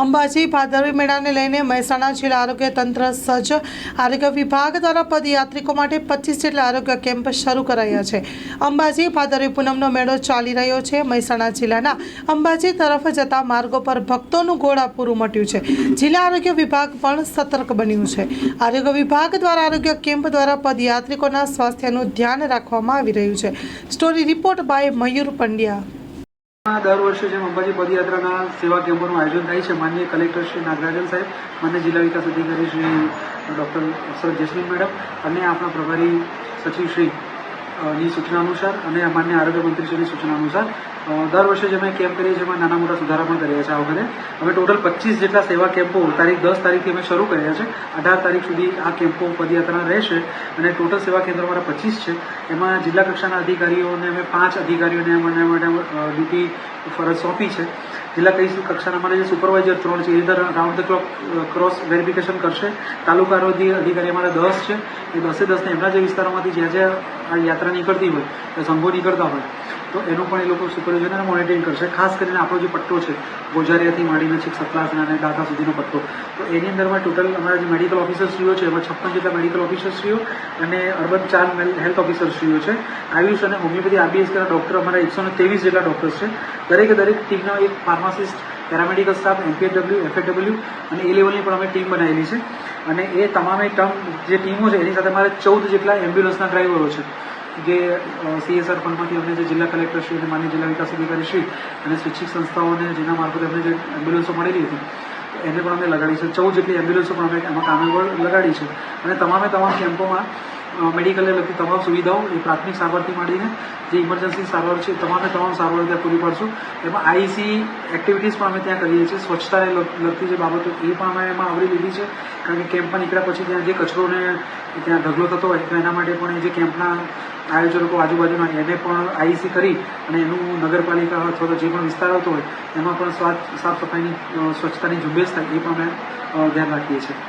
અંબાજી ભાદરવી મેળાને લઈને મહેસાણા જિલ્લા આરોગ્ય તંત્ર સજ્જ આરોગ્ય વિભાગ દ્વારા પદયાત્રિકો માટે પચીસ જેટલા આરોગ્ય કેમ્પ શરૂ કરાયા છે. અંબાજી ભાદરવી પૂનમનો મેળો ચાલી રહ્યો છે. મહેસાણા જિલ્લાના અંબાજી તરફ જતા માર્ગો પર ભક્તોનું ઘોડાપૂરું મટ્યું છે. જિલ્લા આરોગ્ય વિભાગ પણ સતર્ક બન્યું છે. આરોગ્ય વિભાગ દ્વારા આરોગ્ય કેમ્પ દ્વારા પદયાત્રિકોના સ્વાસ્થ્યનું ધ્યાન રાખવામાં આવી રહ્યું છે. Story report by Mayur Pandya. દર વર્ષે જેમ અંબાજી પદયાત્રાના સેવા કેમ્પોનું આયોજન થાય છે, માનનીય કલેક્ટર શ્રી નાગરાજન સાહેબ, માન્ય જિલ્લા વિકાસ અધિકારી Shri doctor Akshar Jasmine madam અને આપણા પ્રભારી સચિવ શ્રી ની સૂચના અનુસાર અને માન્ય આરોગ્ય મંત્રીશ્રીની સૂચના અનુસાર દર વર્ષે જે અમે કેમ્પ કરીએ છીએ, એમાં નાના મોટા સુધારા પણ કર્યા છે આ વખતે. અમે ટોટલ પચીસ જેટલા સેવા કેમ્પો તારીખ દસ તારીખથી અમે શરૂ કર્યા છે અઢાર તારીખ સુધી આ કેમ્પો પદયાત્રા રહેશે અને ટોટલ સેવા કેન્દ્રો અમારા પચીસ છે. એમાં જિલ્લા કક્ષાના અધિકારીઓને અમે પાંચ અધિકારીઓને મને માટે ડ્યુટી ફરજ સોંપી છે. જિલ્લા કઈ કક્ષાના અમારા જે સુપરવાઇઝર ત્રણ છે એ અંદર round the clock cross verification કરશે. તાલુકા આરોગ્ય અધિકારી અમારા દસ છે. એ દસે દસને એમના જે વિસ્તારોમાંથી જ્યાં જ્યાં આ યાત્રા નીકળતી હોય સંઘો નીકળતા હોય. તો એનું પણ એ લોકો અને મોનિટરિંગ કરશે. ખાસ કરીને આપણો જે પટ્ટો છે, ગોજારિયાથી માંડીને છેક સતલાસના અને દાતા સુધીનો પટ્ટો. તો એની અંદરમાં ટોટલ અમારા જે મેડિકલ ઓફિસરશ્રીઓ છે, એમાં છપ્પન જેટલા મેડિકલ ઓફિસરશ્રીઓ અને અર્બન ચાર હેલ્થ ઓફિસરશ્રીઓ છે. આયુષ અને હોમિયોપેથી આરબીએસ ના ડૉક્ટર અમારા એકસો ને ત્રેવીસ જેટલા ડૉક્ટર્સ છે. દરેકે દરેક ટીમનો એક pharmacist paramedical staff MPHW FHW અને એ લેવલની પણ અમે ટીમ બનાવેલી છે. અને એ તમામે ટર્મ જે ટીમો છે, એની સાથે અમારે ચૌદ જેટલા એમ્બ્યુલન્સના ડ્રાઈવરો છે. જે સીએસઆર ફંડમાંથી અમને જે જિલ્લા કલેક્ટર શ્રી અને માન્ય જિલ્લા વિકાસ અધિકારી શ્રી અને સ્વૈચ્છિક સંસ્થાઓને જેના મારફતે અમને જે એમ્બ્યુલન્સો મળેલી હતી, એને પણ અમે લગાડી છે. ચૌદ જેટલી એમ્બ્યુલન્સો પણ અમે એમાં કામે લગાડી છે. અને તમામે તમામ કેમ્પોમાં મેડિકલને લગતી તમામ સુવિધાઓ એ પ્રાથમિક સારવારથી માંડીને જે ઇમરજન્સી સારવાર છે, તમામે તમામ સારવાર ત્યાં પૂરી પાડશું. એમાં આઈસી એક્ટિવિટીઝ પણ અમે ત્યાં કરીએ છીએ. સ્વચ્છતાને લગ- લગતી જે બાબતો એ પણ અમે એમાં આવરી લીધી છે. કારણ કે કેમ્પમાં નીકળ્યા પછી ત્યાં જે કચરોને ત્યાં ઢગલો થતો હોય, તો એના માટે પણ એ જે કેમ્પના આયોજકો આજુબાજુના, એને પણ આઈસી કરી અને એનું નગરપાલિકા અથવા તો જે પણ વિસ્તાર આવતો હોય, એમાં પણ સાફ સફાઈની સ્વચ્છતાની ઝુંબેશ થાય એ પણ અમે ધ્યાન રાખીએ છીએ.